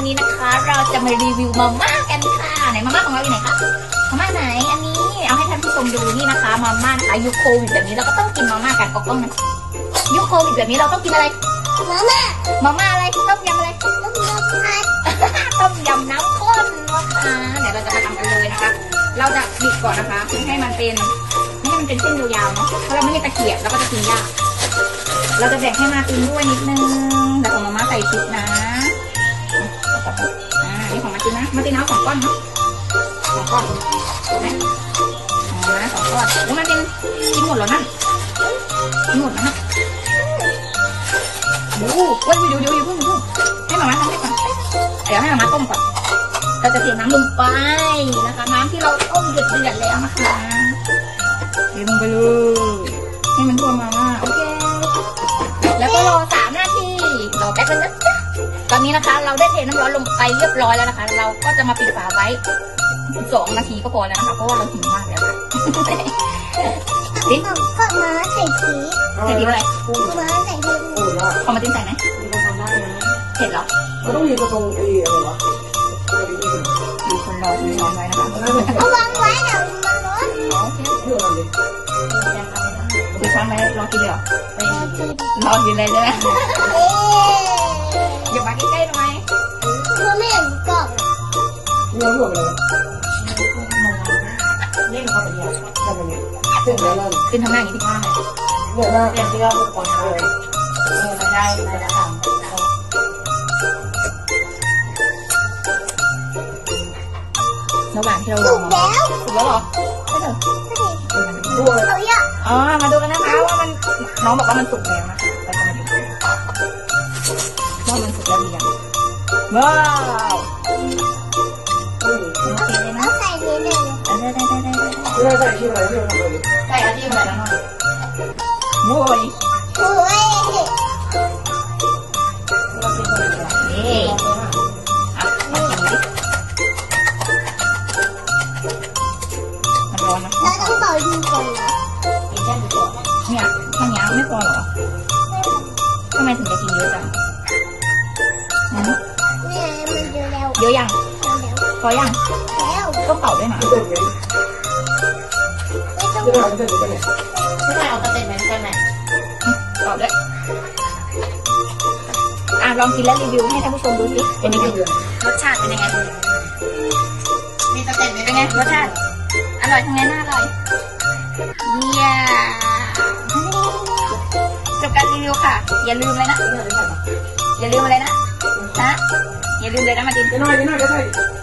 วันนี้นะคะ เราจะมารีวิวมาม่ากันค่ะไหนมาม่าของเราอยู่ไหนคะมาม่าไหนอันนี้เอาให้ท่านผู้ชมดูนี่นะคะมาม่านะคะยุคโควิดแบบนี้เราก็ต้องกินมาม่ากันออกกล้องนะยุคโควิดแบบนี้เราต้องกินอะไรมาม่ามาม่าอะไรต้มยำอะไรต้มยำผัดต้มยำน้ำข้นนะคะเดี๋ยวเราจะมาทำกันเลยนะคะ เราจะบิดก่อนนะคะไม่ให้มันเป็นไม่ให้มันเป็นเส้นยาวๆเนาะเพราะเราไม่มีตะเกียบเราก็จะกินยากเราจะแบ่งให้มาตินด้วยนิดนึงเดี๋ยวของมาม่าใส่พริกนะอ่านี่ของ มาตินนะมาตินเอาสองก้อนเนาะสองก้อนนะอ๋อนะสองก้อนแล้วมาตินกินหมดแล้วนะกินหมดแล้วนะโอ้โหเว้ยเดี๋ยวเดี๋ยวเดี๋ยวเพิ่งเพิ่งให้มาม่าทำให้ก่อนเดี๋ยวให้มาม่าต้มก่อนเราจะเทน้ำลงไปนะคะ น้ำที่เราต้มเดือดเดือดแล้วนะคะเทลงไปเลยให้มันท่วมมาม่าโอเค แล้วก็รอสามนาทีรอแป๊บนึงนะจ๊ะ ตอนนี้นะคะ เราได้เทน้ำร้อนลงไปเรียบร้อยแล้วนะคะ เราก็จะมาปิดฝาไว้สองนาทีก็พอแล้วนะคะ เพราะว่าเราหิวมากแล้วค่ะก็ก็มาใส่พริกใส่พริกอะไรมาใส่พริกโอ้ยากพอมาติ้งใส่ไหมมีคนทำได้นะเผ็ดเหรอมันต้องมีกระทงไอ้อะไรวะตัวนี้นี่มีคนรอที่ร้อนไว้นะคะมันน่าจะเอาวางไว้เดี๋ยวมารถโอเคเพื่ออะไรดิดูช้อนไว้รอกินเลยเหรอเรากินรอกินเลยใช่ไหมเอ๊ะอย่ามาใกล้ๆหน่อยคือไม่เห็นกรอบนี่เราเพื่ออะไรเล่นเขาไปเนี่ยทำอย่างนี้เส้นแล้วนั่นขึ้นทำหน้าอย่างนี้ที่ข้างเลยเนี่ยนะเรียนที่เราทุกคนเลยไม่ได้ไม่ได้ทระหว่างที่เรารสุอกแล้วสุกแล้วเหรอใช่เถอะำด้วยเอาอย่าอ๋อ มาดูกันนะคะว่ามันน้องบอกว่ามันสุกแล้วนะคะ ว้าวอืมโอเคเลยนะเอาใส่นี้เลยได้ได้ได้ได้ได้ไม่ได้ใส่ชื่ออะไรที่เราทำเลยใส่อาทิตย์อะไรแล้วหน่อยโว้ยโอ้ยนี่อะมากินดิมันร้อนนะเราต้องเป่าดีก่อนนะกินแค่ตัวเนี่ยแค่นี้ไม่พอเหรอทำไมถึงจะกินเยอะจัง อะแล้วเยอะยังเร็วพอยังแล้วต้องเป่าด้วยนะเส้นนี้ไม่ต้องจะได้เส้นนี้กันเนี่ยไม่ได้เอาสเต็ปไหมใช่ไหมตอบด้วยอะลองกินแล้วรีวิวให้ท่านผู้ชมดูสิเป็นยังไงรสชาติเป็นยังไงมีสเต็ปเป็นไงรสชาติอร่อยทั้งนั้นน่าอร่อยเยี่ยมจบการรีวิวค่ะ อย่าลืมเลยนะ อย่าลืมอะไรนะนะ อย่าลืมเลย